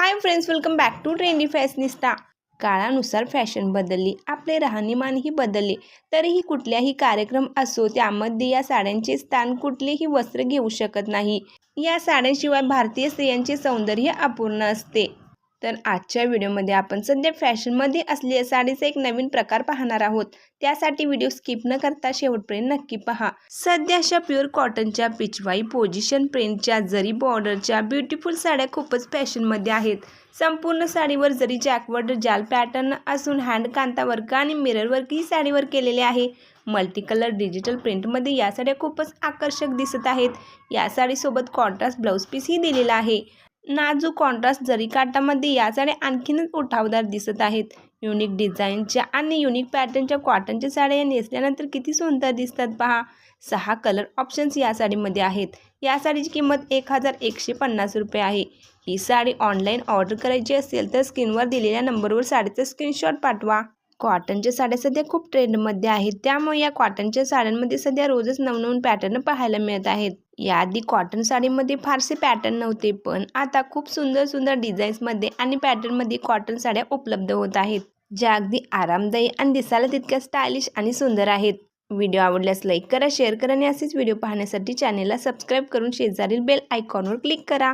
Hi friends welcome back to trendy fashionista काळानुसार fashion बदलली आपले राहणीमानही बदलले. तरीही कुठल्याही कार्यक्रम असो त्यामध्ये या साड्यांचे स्थान कुठलेही वस्त्र घेऊ शकत नाही. या साड्यांशिवाय भारतीय स्त्रियांचे सौंदर्य अपूर्ण असते. तर आजच्या व्हिडिओमध्ये आपण सध्या फॅशनमध्ये असलेल्या साडीचा एक नवीन प्रकार पाहणार आहोत. त्यासाठी व्हिडिओ स्किप न करता शेवटपर्यंत नक्की पहा. सध्या अशा प्युअर कॉटनच्या पिचवाई पोझिशन प्रिंटच्या जरी बॉर्डरच्या ब्युटिफुल साड्या खूपच फॅशनमध्ये आहेत. संपूर्ण साडीवर जरी जॅकवर्ड जाल पॅटर्न असून हँड कांतावर्क आणि मिरर वर्क ही साडीवर केलेले आहे. मल्टी कलर डिजिटल प्रिंटमध्ये या साड्या खूपच आकर्षक दिसत आहेत. या साडीसोबत कॉन्ट्रास्ट ब्लाऊज पीसही दिलेला आहे. नाजूक कॉन्ट्रास्ट जरी काटामध्ये या साड्या आणखीनच उठावदार दिसत आहेत. युनिक डिझाईनच्या आणि युनिक पॅटर्नच्या कॉटनच्या साड्या या नेसल्यानंतर किती सुंदर दिसतात पहा. सहा कलर ऑप्शन्स या साडीमध्ये आहेत. या साडीची किंमत एक हजार एकशे पन्नास रुपये आहे. ही साडी ऑनलाईन ऑर्डर करायची असेल तर स्क्रीनवर दिलेल्या नंबरवर साडीचा स्क्रीनशॉट पाठवा. कॉटनच्या साड्या सध्या खूप ट्रेंडमध्ये आहेत. त्यामुळे या कॉटनच्या साड्यांमध्ये सध्या रोजच नवनवीन पॅटर्न पाहायला मिळत आहेत. याआधी कॉटन साडीमध्ये फारसे पॅटर्न नव्हते पण आता खूप सुंदर सुंदर डिझाईन्समध्ये आणि पॅटर्नमध्ये कॉटन साड्या उपलब्ध होत आहेत. ज्या अगदी आरामदायी आणि दिसायला तितक्या स्टायलिश आणि सुंदर आहेत. व्हिडिओ आवडल्यास लाईक करा शेअर करा आणि असेच व्हिडिओ पाहण्यासाठी चॅनेलला सबस्क्राईब करून शेजारील बेल आयकॉनवर क्लिक करा.